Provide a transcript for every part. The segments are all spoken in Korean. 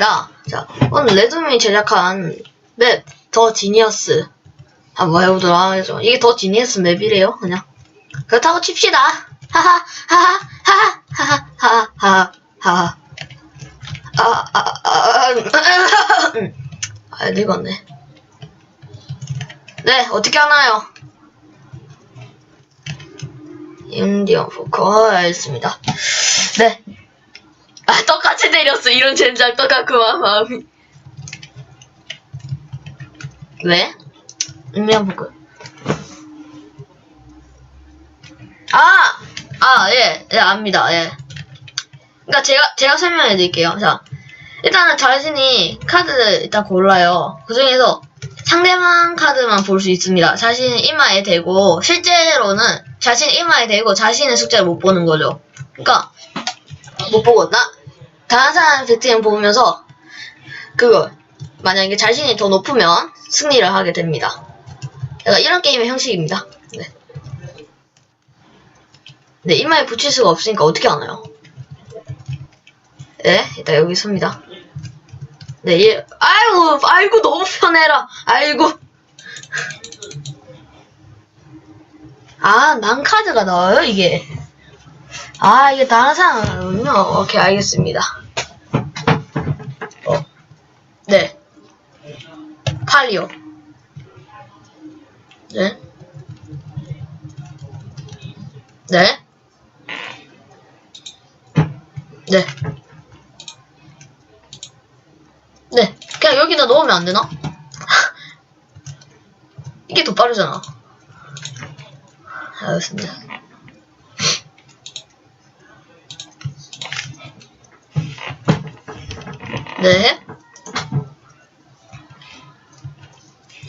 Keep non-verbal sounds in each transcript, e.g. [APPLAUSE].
하겠습니다. 자, 오늘 레드민이 제작한 맵, 더 지니어스. 한번 해보도록 하죠. 이게 더 지니어스 맵이래요, 그냥. 그렇다고 칩시다. 하하, 하하, 하하, 하하, 하하, 하하, 하하. 아, 아, 아, 음. 아, 늙었네. 네, 어떻게 하나요? 인디언 포커, 알겠습니다. 네. 아, [LAUGHS] 똑같이 때렸어. 이런 젠장 똑같구만, 마음이. 왜? 인디언 포커. 아! 아, 예, 예, 압니다, 예. 그니까 제가, 제가 설명해 드릴게요. 자, 일단은 자신이 카드 일단 골라요. 그 중에서 상대방 카드만 볼 수 있습니다. 자신 이마에 대고, 실제로는 자신 이마에 대고 자신의 숫자를 못 보는 거죠. 그니까, 못 보고, 나, 다른 사람 배팅을 보면서, 그거, 만약에 자신이 더 높으면 승리를 하게 됩니다. 이런 게임의 형식입니다. 네. 네, 이마에 붙일 수가 없으니까 어떻게 하나요? 네, 일단 여기 섭니다. 네, 예, 아이고, 아이고, 너무 편해라. 아이고. 아, 난 카드가 나와요, 이게. 아, 이게 다른 사람은요. 오케이, 알겠습니다. 어. 네. 팔이요. 네. 네. 네. 네. 그냥 여기다 넣으면 안 되나? [LAUGHS] 이게 더 빠르잖아. 알겠습니다. 네.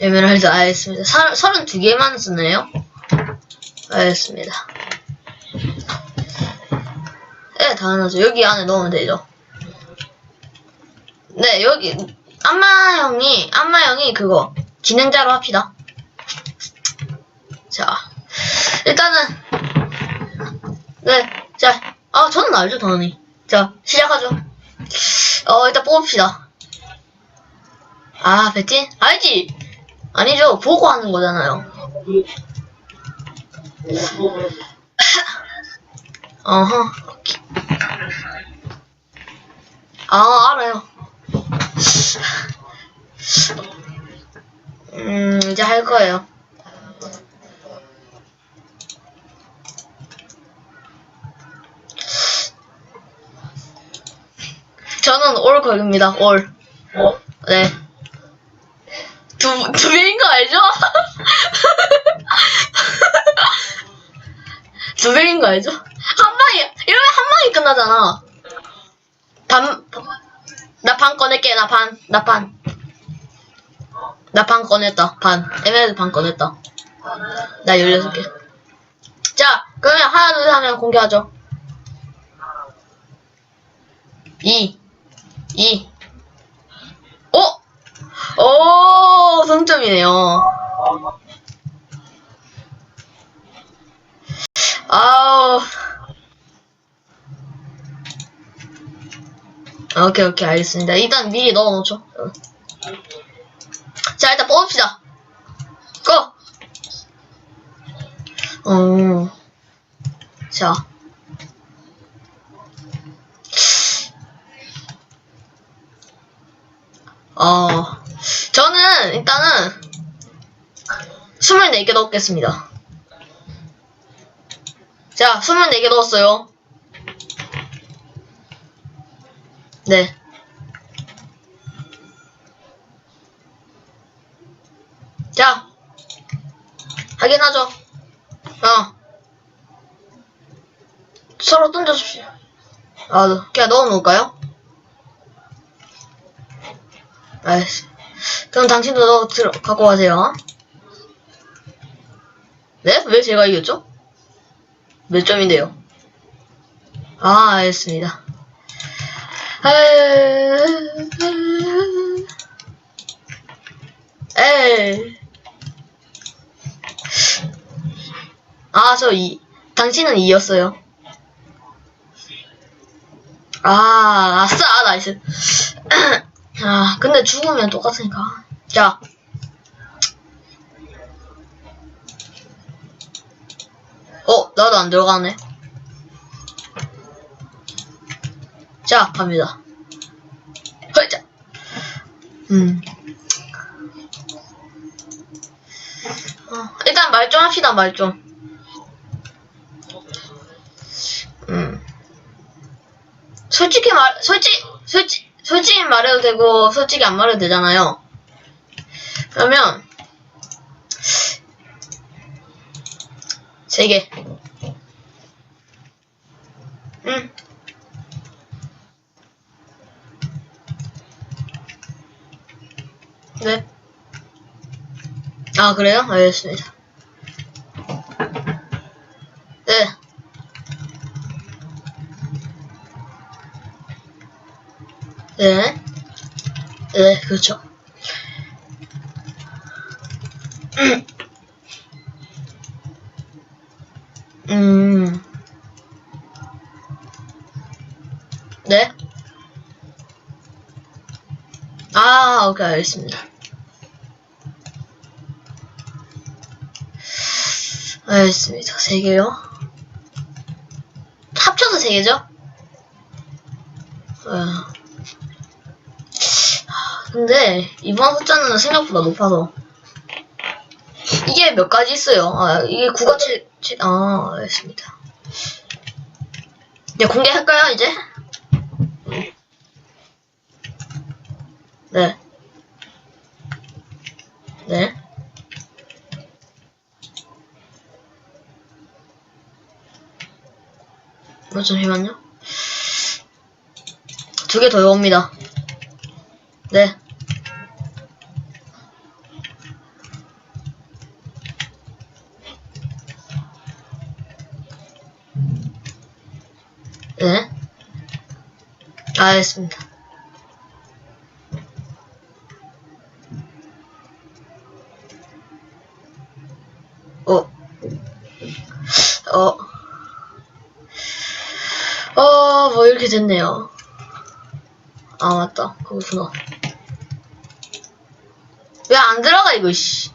에메랄드 알겠습니다. 사, 32개만 쓰네요. 알겠습니다. 네, 당연하죠. 여기 안에 넣으면 되죠. 네, 여기, 안마 형이, 안마 형이 그거, 진행자로 합시다. 자, 일단은, 네, 자, 아, 저는 알죠, 당연히. 자, 시작하죠. 어, 일단 뽑읍시다. 아, 배팅? 알지? 아니죠. 보고 하는 거잖아요. [LAUGHS] 어허. 아, 알아요. [LAUGHS] 음, 이제 할 거예요. 저는 올 걸립니다. 올. 네. 두, 두 배인 거 알죠? [LAUGHS] 두 배인 거 알죠? 한 방에, 이러면 한 방에 끝나잖아. 반, 나 반 꺼낼게, 나 반, 나 반. 나 반 꺼냈다, 반. 에메랄드 반 꺼냈다. 나 16개. 자, 그러면 하나, 둘, 셋 하면 공개하죠. 2, 2. 어? 오, 성점이네요. 아우. 오케이, 오케이, 알겠습니다. 일단 미리 넣어놓죠. 어. 자, 일단 뽑읍시다. 고! 어. 자. 어, 저는 일단은 24개 넣겠습니다. 자, 24개 넣었어요. 네. 자, 확인하죠. 어. 서로 던져줍시오. 아, 그냥 넣어놓을까요? 알겠어. 그럼 당신도 너 들어, 갖고 가세요. 네? 왜 제가 이겼죠? 몇 점인데요? 아, 알겠습니다. 에이. 아, 저 이, 당신은 2였어요. 아, 아싸, 나이스. 아, 근데 죽으면 똑같으니까. 자. 어, 나도 안 들어가네. 자, 갑니다. 헐자. 음. 어, 일단 말 좀 합시다, 말 좀. 음. 솔직히 말, 솔직, 솔직, 솔직히 말해도 되고, 솔직히 안 말해도 되잖아요. 그러면, 세 개. 응. 네. 아, 그래요? 알겠습니다. 네. 네. 네, 그렇죠. 아, 알겠습니다. 알겠습니다. 세 개요. 합쳐서 세 개죠? 어. 근데 이번 숫자는 생각보다 높아서 이게 몇 가지 있어요. 아 이게 9가 7, 7, 아 알겠습니다. 네 공개할까요 이제? 네. 네. 뭐 잠시만요. 두 개 더 옵니다. 네. 네. 알겠습니다. 이렇게 됐네요. 아, 맞다. 그거구나. 왜 안 들어가, 이거, 씨.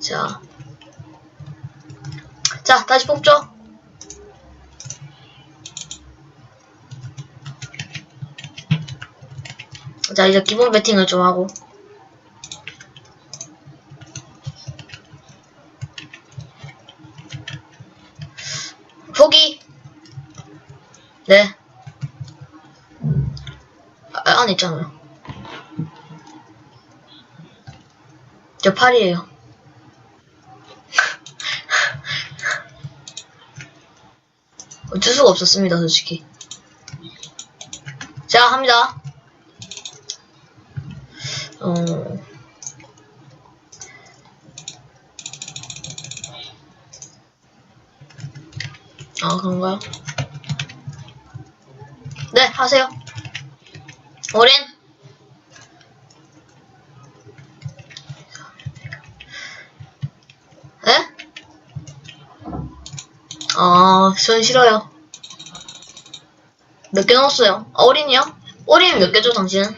자. 자, 다시 뽑죠. 자, 이제 기본 배팅을 좀 하고. 포기! 네. 아, 안 있잖아요. 저 8이에요. [LAUGHS] 어쩔 수가 없었습니다, 솔직히. 자, 합니다. 어. 아, 그런가요? 네, 하세요. 오린. 네? 아, 전 싫어요. 몇 개 넣었어요? 아, 어린이요? 어린이 몇 개죠, 당신은?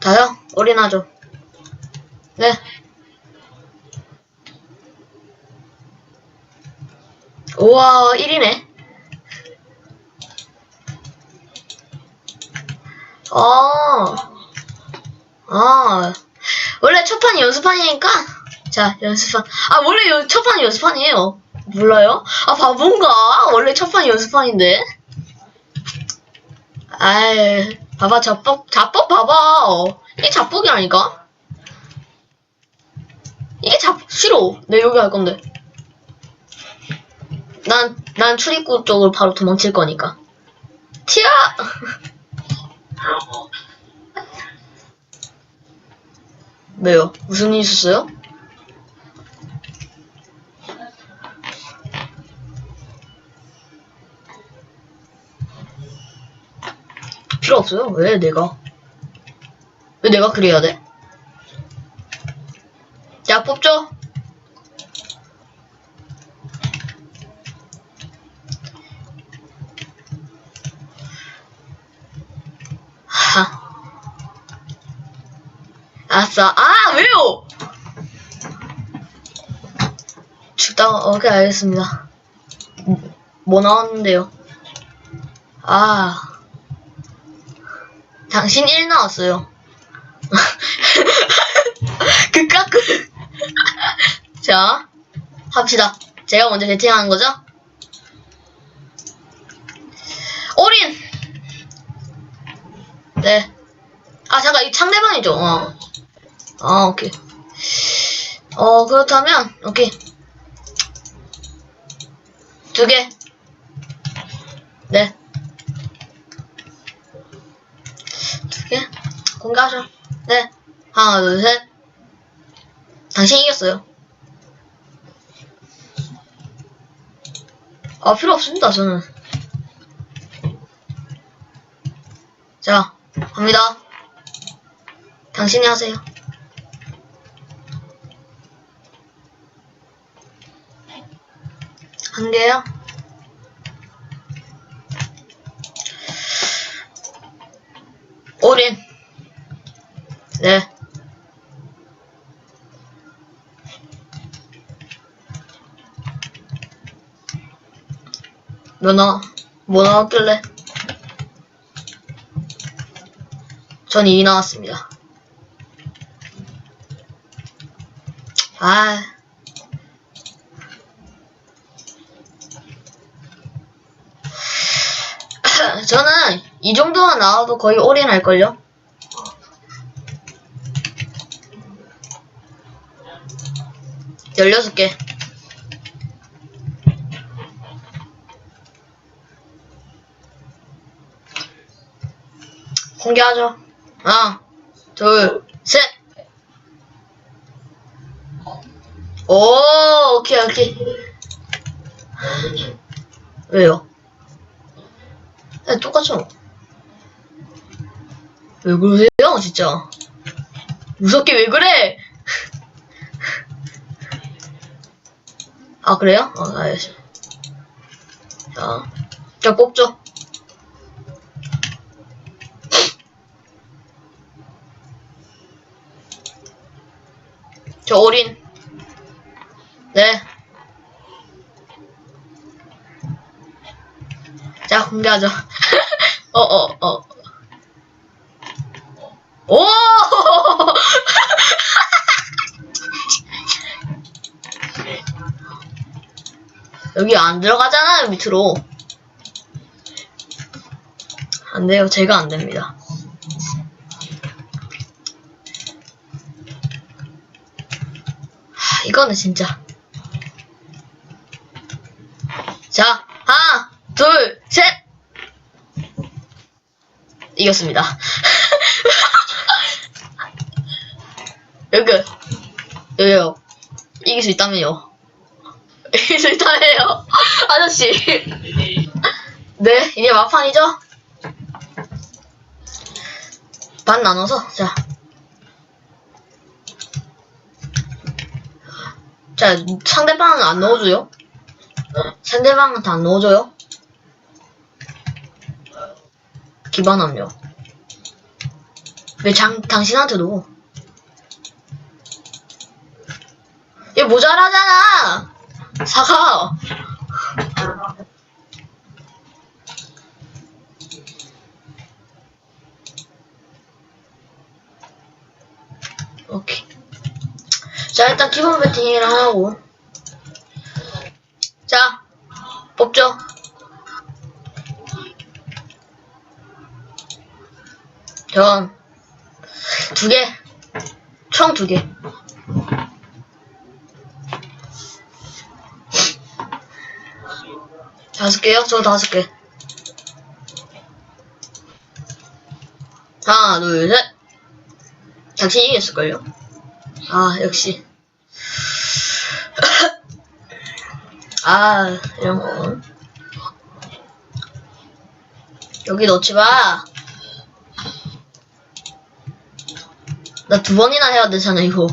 다요? 어린하죠. 네. 우와, 1이네. 아, 아, 원래 첫 판이 연습판이니까. 자, 연습판. 아, 원래 연, 첫 판이 연습판이에요. 몰라요? 아, 바본가? 원래 첫 판이 연습판인데. 아이, 봐봐, 자뻑, 자뻑 봐봐. 이게 자뻑이라니까? 이게 자, 싫어. 내 여기 할 건데. 난, 난 출입구 쪽으로 바로 도망칠 거니까. 튀어! [LAUGHS] 왜요? 무슨 일 있었어요? 필요 없어요. 왜 내가? 왜 내가 그래야 돼? 자, 뽑죠? 자. 아싸. 아, 왜요? 죽다가, 오케이, 알겠습니다. 음, 뭐 나왔는데요? 아. 당신 1 나왔어요. [LAUGHS] 그. [LAUGHS] 자, 합시다. 제가 먼저 배팅하는 거죠? 올인! 네. 아, 잠깐, 이 상대방이죠. 어. 아, 오케이. 어, 그렇다면, 오케이. 두 개. 네. 두 개. 공개하죠. 네. 하나, 둘, 셋. 당신 이겼어요. 아, 필요 없습니다, 저는. 자, 갑니다. 당신이 하세요. 한 개요? 올인. 네. 누나, 뭐 나왔길래? 전 2 나왔습니다. 아. [LAUGHS] 저는 이 정도만 나와도 거의 올인할걸요? 열여섯 개. 공개하죠. 하나, 둘, 셋. 오, 오케이, 오케이. 왜요? 네, 똑같죠? 왜 그러세요, 진짜? 무섭게 왜 그래? 아, 그래요? 어, 알겠습니다. 자, 자, 뽑죠. 저 올인. 네. 자, 공개하죠. [LAUGHS] 어, 어, 어. 오! [LAUGHS] 여기 안 들어가잖아요, 밑으로. 안 돼요. 제가 안 됩니다. 이거는 진짜. 자, 하나, 둘, 셋! 이겼습니다. [LAUGHS] 여기, 여기요. 이길 수 있다면요. 이길 수 있다면요. [LAUGHS] 아저씨. [LAUGHS] 네, 이게 마판이죠? 반 나눠서, 자. 자, 상대방은 안 넣어줘요? 상대방한테 안 넣어줘요? 기반함요. 왜 장, 당신한테 넣어? 얘 모자라잖아! 사과! 오케이. 자, 일단 기본 배팅을 하고. 자, 뽑죠. 전, 두 개. 총 두 개. 다섯 개요? 저 다섯 개. 하나, 둘, 셋. 당신 이겼을걸요? 아, 역시. [CLEARS THROAT] 아, 이런 거. 여기 넣지 마. 나 두 번이나 해야 되잖아, 이거.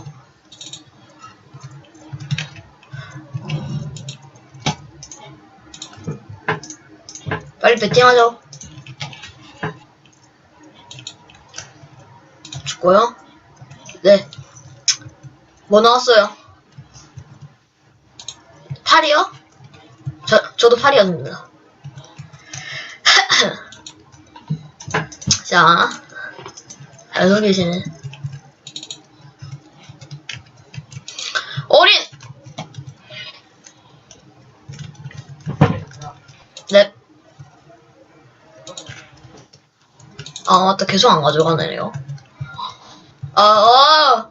빨리 배팅하죠. 죽고요. 네. 뭐 나왔어요? 8이요? 저, 저도 8이었습니다. [LAUGHS] 자, 잘 속이시네. 어린! 네. 아, 맞다. 계속 안 가져가네요. 아, 아!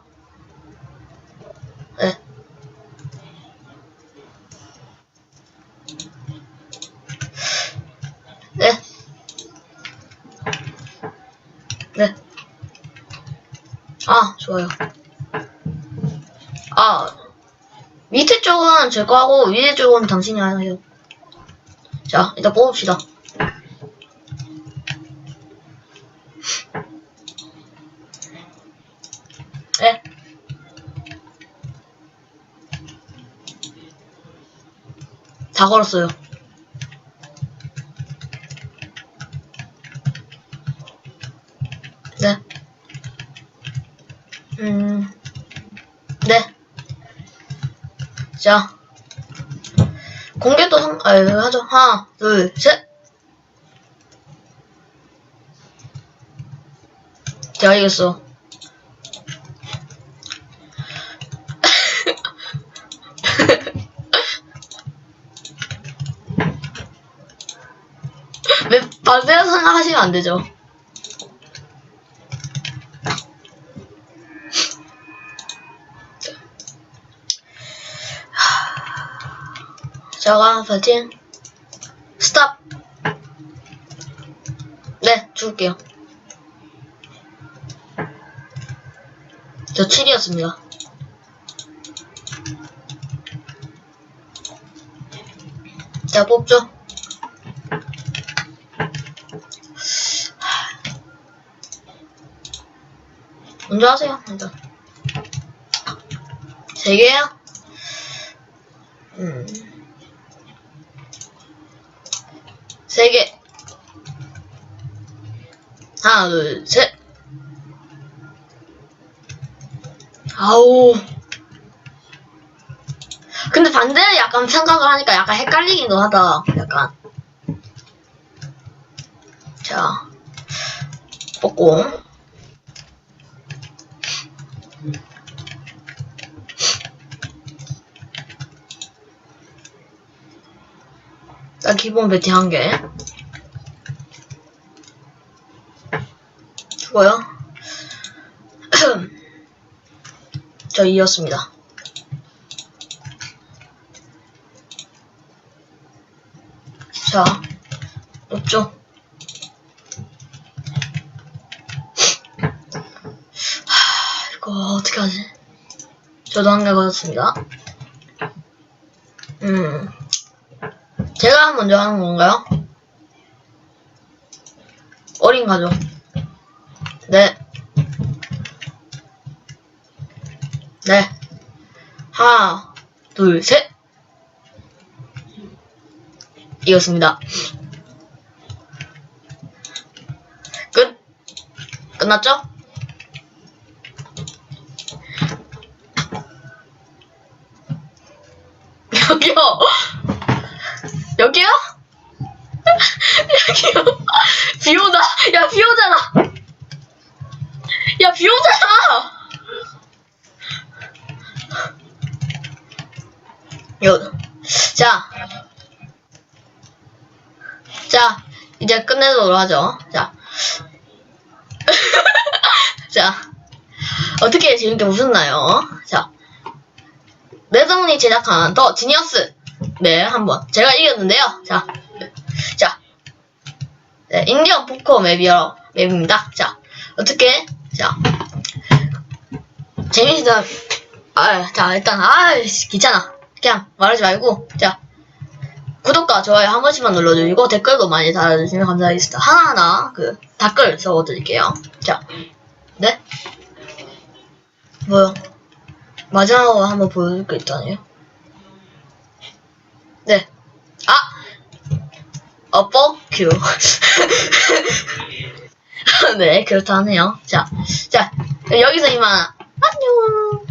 아, 좋아요. 아, 밑에 쪽은 제 거 하고, 위에 쪽은 당신이 하세요. 자, 일단 뽑읍시다. 네. 다 걸었어요. 네. 음, 네. 자. 공개도 상, 아, 하죠. 하나, 둘, 셋. 제가 이겼어. [LAUGHS] 왜 반대로 생각하시면 안 되죠. 저가 파이팅 스탑. 네 죽을게요. 저 7이었습니다. 자 뽑죠? 먼저 하세요 먼저. 세 개요? 음. 세 개. 하나, 둘, 셋. 아우. 근데 반대는 약간 생각을 하니까 약간 헷갈리기도 하다. 약간. 자. 뽑고. 딱 기본 배팅 한 개. 죽어요. [CLEARS THROAT] 저 2였습니다. 자, 없죠? 하, 이거 어떻게 하지? 저도 한개 받았습니다. 음. 제가 먼저 하는 건가요? 어린 가족. 네. 네. 하나, 둘, 셋. 이겼습니다. 끝. 끝났죠? [LAUGHS] 여기요. 여기요? [LAUGHS] 여기요? 비 오다. 야, 비 오잖아. 야, 비 오잖아. 요. 자. 자, 이제 끝내도록 하죠. 자. [LAUGHS] 자. 어떻게 재밌게 보셨나요? 자. 내성훈이 제작한 더 지니어스. 네, 한번. 제가 이겼는데요. 자. 자. 네, 인디언 포커 맵이요. 맵입니다. 자. 어떻게? 자. 재밌다. 아, 자, 일단, 아, 귀찮아. 그냥 말하지 말고, 자. 구독과 좋아요 한 번씩만 눌러주시고, 댓글도 많이 달아주시면 감사하겠습니다. 하나하나, 그, 댓글 적어드릴게요. 자. 네? 뭐요? 마지막으로 한번 보여줄 게 있다네요. 네. 아! 어, 뻑큐. [LAUGHS] 네, 그렇다네요. 자, 자, 여기서 이만 안녕.